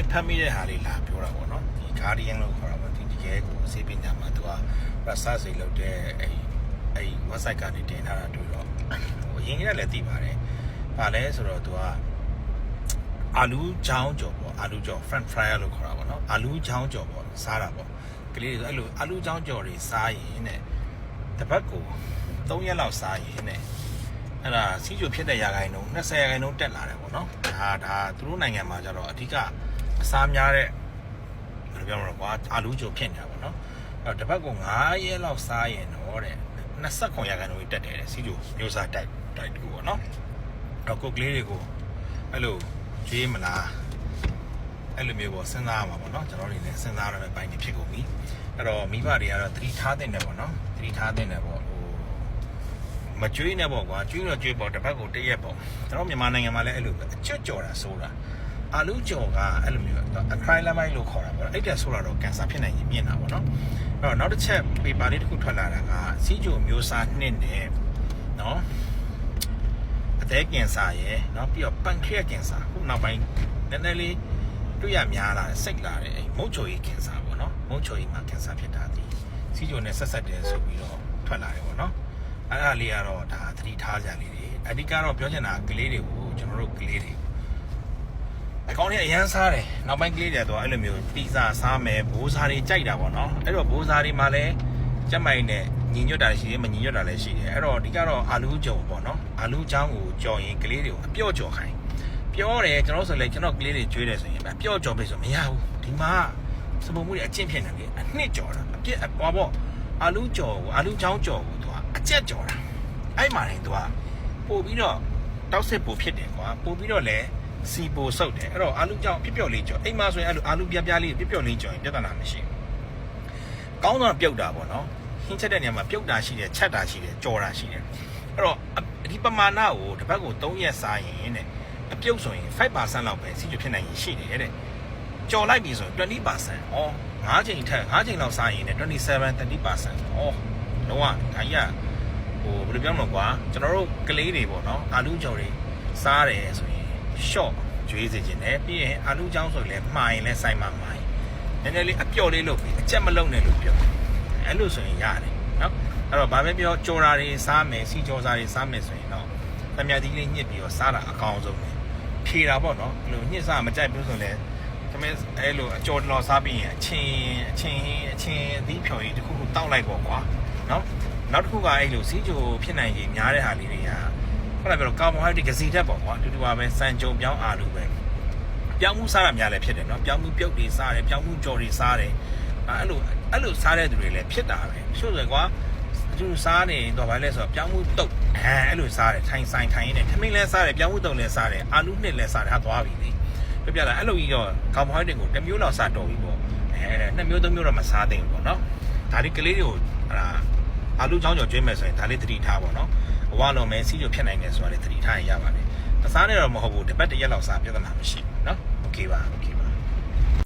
င်းဖတ်မိတဲ့ဟာလေးလာပြောတာပေါ့နော်ဒီ Guardian လို့ခေါ်တာပေါ့ဒီတကယ်ကိုအစေပညာမှာသူက research တွေလုပ်တဲ့အဲ့အဲ့ website ကနေတင်ထားတာတွေ့တော့ဟိုအရင်ကလည်းသိပါတယ်။ဘာလဲဆိုတော့သူကအာလူချောင်းကြော်ပေါ့အာလူကြော် front fryer လို့ခေါ်တာပေါ့နော်အာလူချောင်းကြော်ပေါ့စားတာပေါ့ကလေးတွေအဲ့လိုအာလူချောင်းကြော်တွေစားရင်တဲ့တစ်ပတ်ကို3ရက်လောက်စားရင်တဲ့အဲ့ဒါစီးကျိုဖြစ်တဲ့ရာခိုင်နှုန်း20ရာခိုင်နှုန်းတက်လာတယ်ပေါ့နော်ဒါဒါသူတို့နိုင်ငံမှာကျတော့အဓိက အစားများတဲ့ဘယ်လိုပြောမလဲကွာအာလူကြော်ဖြစ်နေတာပေါ့နော်အဲ့တော့တစ်ပတ်ကို9ရက်လောက်စားရင်တော့တဲ့29ရာခိုင်နှုန်းတက်တယ်တဲ့စီးကျိုမျိုးစားတိုက်တိုက်တူပေါ့နော်အဲ့တော့ကိုယ်ကလေးတွေကိုအဲ့လိုကျွေးမလားအဲ့လိုမျိုးပေါ့စဉ်းစားရမှာပေါ့နော်ကျွန်တော်တို့လည်းစဉ်းစားရမယ့်ပိုင်းတွေဖြစ်ကုန်ပြီအဲ့တော့မိဘတွေကတော့သတိထားတဲ့နယ်ပေါ့နော်သတိထားတဲ့နယ်ပေါ့ဟိုမကျွေးနဲ့ပေါ့ကွာကျွေးတော့ကျွေးပေါ့တစ်ပတ်ကိုတစ်ရက်ပေါ့ကျွန်တော်မြန်မာနိုင်ငံမှာလည်းအဲ့လိုပဲအကျွတ်ကြော်တာဆိုတာ အာလူကြော်ကအဲ့လိုမျိုးအခိုင်လမိုင်းလို့ခေါ်တာပေါ့အဲ့တဲ့ဆိုတာတော့ကင်ဆာဖြစ်နိုင်ရင်မြင်တာပေါ့နော်အဲ့တော့နောက်တစ်ချက်ပေပါလေးတစ်ခုထွက်လာတာကစီးကြိုမျိုးစားနှစ်နဲ့နော်အသည်းကင်ဆာရယ်နော်ပြီးတော့ပန်ခရက်ကင်ဆာခုနောက်ပိုင်းနည်းနည်းလေးတွေ့ရများလာတယ်စိတ်လာတယ်အဲ့မုတ်ချိုကြီးကင်ဆာပေါ့နော်မုတ်ချိုကြီးမှာကင်ဆာဖြစ်တာဒီစီဂျိုနဲ့ဆက်ဆက်တယ်ဆိုပြီးတော့ထွက်လာတယ်ပေါ့နော်အဲ့ဒါလေးကတော့ဒါသတိထားကြလေးတွေအဓိကတော့ပြောချင်တာကလေးတွေကိုကျွန်တော်တို့ကလေးတွေ အကောင်းကြီးအရန်စားတယ်နောက်ပိုင်းကလေးတွေတော့အဲ့လိုမျိုးပီဇာစားမယ်ဘိုးစားတွေကြိုက်တာပေါ့နော်အဲ့တော့ဘိုးစားတွေမှာလည်းကြက်မိုင်နဲ့ညီညွတ်တာရှိတယ်မညီညွတ်တာလည်းရှိတယ်အဲ့တော့အဓိကတော့အာလူးကြုံပေါ့နော်အာလူးချောင်းကိုကြော်ရင်ကလေးတွေကိုအပြော့ကြော်ခိုင်းပြောတယ်ကျွန်တော်ဆိုလေကျွန်တော်ကလေးတွေကျွေးတယ်ဆိုရင်အပြော့ကြော်ပြီဆိုမရဘူးဒီမှာစပုံမှုတွေအကျင့်ဖြစ်နေတယ်အနှစ်ကြော်တာအပြစ်ဟောပေါ့အာလူကြော်ကိုအာလူချောင်းကြော်ကိုသူကအကျက်ကြော်တာအဲ့မှာနေသူကပို့ပြီးတော့တောက်စစ်ပို့ဖြစ်တယ်ကွာပို့ပြီးတော့လည်း စီပိုဆုပ်တယ်အဲ့တော့အာလူချောင်းပြပျော့လေးကြော်အိမ်မှာဆိုရင်အဲ့လိုအာလူပြပြလေးပြပျော့လေးကြော်ရင်ပြဿနာမရှိဘူးကောင်းတော့ပြုတ်တာပေါ့နော်ဟင်းချက်တဲ့နေရာမှာပြုတ်တာရှိတယ်ချက်တာရှိတယ်ကြော်တာရှိတယ်အဲ့တော့ဒီပမာဏကိုတစ်ပတ်ကို3ရက်စားရင်တဲ့အပြုတ်ဆိုရင်5%လောက်ပဲစီးကျဖြစ်နိုင်ရင်ရှိတယ်တဲ့ကြော်လိုက်ပြီဆိုရင်20%ဩ5ချိန်ထက်5ချိန်လောက်စားရင်လည်း27 30%ဩလုံးဝဒါကြီးကဟိုဘယ်လိုပြောမလဲကွာကျွန်တော်တို့ကလေးတွေပေါ့နော်အာလူကြော်တွေစားတယ်ဆိုရင် short ကျွေးစေခြင်းနဲ့ပြီးရင်အာလူချောင်းဆိုရင်လည်းမှားရင်လည်းစိုက်မှမှားရင်နည်းနည်းလေးအပျော့လေးလုပ်ပြီးအချက်မလုံးနဲ့လို့ပြောအဲ့လိုဆိုရင်ရတယ်နော်အဲ့တော့ဘာပဲပြောကြော်တာတွေစားမယ်စီကြော်စားတွေစားမယ်ဆိုရင်တော့တမယတိလေးညှစ်ပြီးတော့စားတာအကောင်းဆုံးပဲဖြေတာပေါ့နော်အဲ့လိုညှစ်စားမကြိုက်ဘူးဆိုလဲသမင်းအဲ့လိုအကြော်တော်စားပြီးရင်အချင်းအချင်းအချင်းအသီးဖြော်ကြီးတစ်ခုခုတောက်လိုက်ပေါ့ကွာနော်နောက်တစ်ခုကအဲ့လိုစီးကြိုဖြစ်နိုင်ကြီးများတဲ့ဟာလေးတွေက ဟုတ်လားပြောတော့ကာဗွန်ဟိုက်ဒရိတ်ကစီဓာတ်ပေါ့ကွာတူတူပါပဲစံကြုံပြောင်းအာလူပဲပြောင်းမှုစားတာများလည်းဖြစ်တယ်နော်ပြောင်းမှုပြုတ်တွေစားတယ်ပြောင်းမှုကြော်တွေစားတယ်အဲ့လိုအဲ့လိုစားတဲ့သူတွေလည်းဖြစ်တာပဲချို့ဆိုကွာသူစားနေတော့ဗာလဲဆိုတော့ပြောင်းမှုတုတ်အဲအဲ့လိုစားတယ်ထိုင်ဆိုင်ထိုင်နေထမင်းလဲစားတယ်ပြောင်းမှုတုတ်လဲစားတယ်အာလူနှစ်လဲစားတယ်ဟာသွားပြီလေပြပြလာအဲ့လိုကြီးတော့ကာဗွန်ဟိုက်ဒရိတ်ကိုတစ်မျိုးလောက်စားတော့ပြီပေါ့အဲနှစ်မျိုးသုံးမျိုးတော့မစားသင့်ဘူးပေါ့နော်ဒါဒီကလေးတွေကိုအဲ့ဒါအာလူချောင်းကြော်ကျွေးမယ်ဆိုရင်ဒါလေးသတိထားပေါ့နော် အဝါလုံးမဲစီးကျဖြစ်နိုင်တယ်ဆိုတာလေးသတိထားရင်ရပါတယ်မစားနဲ့တော့မဟုတ်ဘူးတစ်ပတ်တစ်ရက်လောက်စားပြဿနာမရှိဘူးနော်โอเคပါโอเคပါ